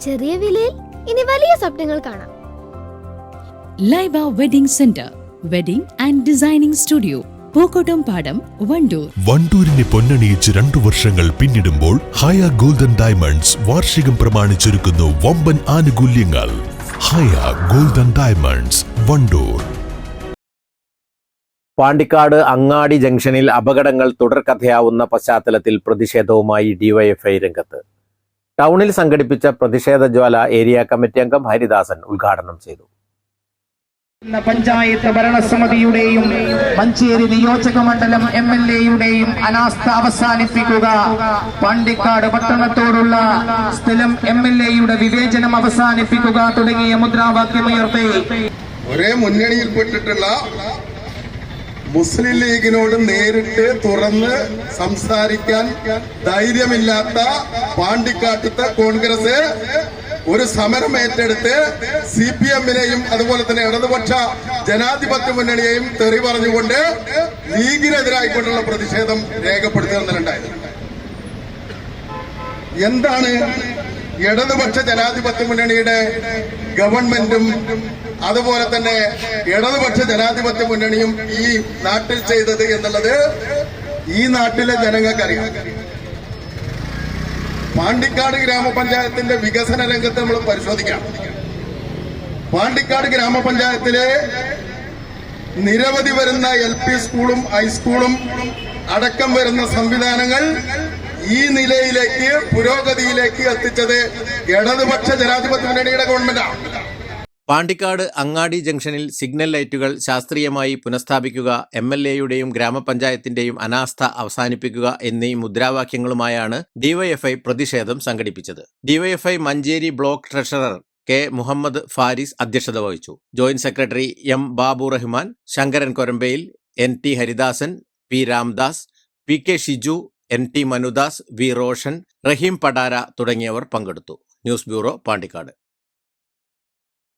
ചെറിയ വിലയിൽ ഇനി വലിയ സ്വപ്നങ്ങൾ കാണാം. Laiba wedding centre wedding and designing studio Pookkottam Padam Wandoor. വണ്ടൂരിനെ പൊന്നണിയിച്ച് രണ്ടു വർഷങ്ങൾ പിന്നിടുമ്പോൾ ഹയ ഗോൾഡൻ ഡയമണ്ട്സ് വാർഷികം പ്രമാണിച്ചൊരുക്കുന്നു വമ്പൻ ആനുകൂല്യങ്ങൾ. Haya golden diamonds Wandoor. Pandikkad അങ്ങാടി ജംഗ്ഷനിൽ അപകടങ്ങൾ തുടർക്കഥയാവുന്ന പശ്ചാത്തലത്തിൽ പ്രതിഷേധവുമായി ഡിവൈഎഫ്ഐ രംഗത്ത്. ടൗണിൽ സംഘടിപ്പിച്ച പ്രതിഷേധ ജ്വാല ഏരിയ കമ്മിറ്റി അംഗം ഹരിദാസൻ ഉദ്ഘാടനം ചെയ്തു. പഞ്ചായത്ത് ഭരണസമിതിയുടെയും മഞ്ചേരി നിയോജക മണ്ഡലം എം എൽ എയുടെയും അനാസ്ഥ അവസാനിപ്പിക്കുക. പാണ്ടിക്കാട് പട്ടണത്തോടുള്ള സ്ഥലം എം എൽ എയുടെ വിവേചനം അവസാനിപ്പിക്കുക തുടങ്ങിയ മുദ്രാവാക്യമുയർത്തി. ഒരേ മുന്നണിയിൽപ്പെട്ടിട്ടുള്ള മുസ്ലിം ലീഗിനോട് നേരിട്ട് തുറന്ന് സംസാരിക്കാൻ ധൈര്യമില്ലാത്ത പാണ്ടിക്കാട്ടത്തെ കോൺഗ്രസ് ഒരു സമരം ഏറ്റെടുത്ത് സി പി എമ്മിനെയും അതുപോലെ തന്നെ ഇടതുപക്ഷ ജനാധിപത്യ മുന്നണിയെയും തെറി പറഞ്ഞുകൊണ്ട് ലീഗിനെതിരായിക്കൊണ്ടുള്ള പ്രതിഷേധം രേഖപ്പെടുത്തുന്നുണ്ടായത് എന്താണ് ഇടതുപക്ഷ ജനാധിപത്യ മുന്നണിയുടെ ഗവൺമെന്റും അതുപോലെ തന്നെ ഇടതുപക്ഷ ജനാധിപത്യ മുന്നണിയും ഈ നാട്ടിൽ ചെയ്തത് എന്നുള്ളത് ഈ നാട്ടിലെ ജനങ്ങൾക്കറിയാം. പാണ്ടിക്കാട് ഗ്രാമപഞ്ചായത്തിന്റെ വികസന രംഗത്ത് നമ്മൾ പരിശോധിക്കാം. പാണ്ടിക്കാട് ഗ്രാമപഞ്ചായത്തിലെ നിരവധി വരുന്ന എൽ പി സ്കൂളും ഹൈസ്കൂളും അടക്കം വരുന്ന സംവിധാനങ്ങൾ ഈ നിലയിലേക്ക് പുരോഗതിയിലേക്ക് എത്തിച്ചത് ഇടതുപക്ഷ ജനാധിപത്യ മുന്നണിയുടെ ഗവൺമെന്റാണ്. പാണ്ടിക്കാട് അങ്ങാടി ജംഗ്ഷനിൽ സിഗ്നൽ ലൈറ്റുകൾ ശാസ്ത്രീയമായി പുനഃസ്ഥാപിക്കുക എം എൽ എയുടെയും ഗ്രാമപഞ്ചായത്തിന്റെയും അനാസ്ഥ അവസാനിപ്പിക്കുക എന്നീ മുദ്രാവാക്യങ്ങളുമായാണ് ഡിവൈഎഫ്ഐ പ്രതിഷേധം സംഘടിപ്പിച്ചത്. DYFI Manjeri block treasurer K Muhammad Faris അധ്യക്ഷത വഹിച്ചു. Joint secretary M Babu Rahman Shankaran Korambayil N T Haridasan P Ramdas P K Shiju N T Manudas V Roshan Rahim Padara തുടങ്ങിയവർ പങ്കെടുത്തു. News bureau Pandikkad.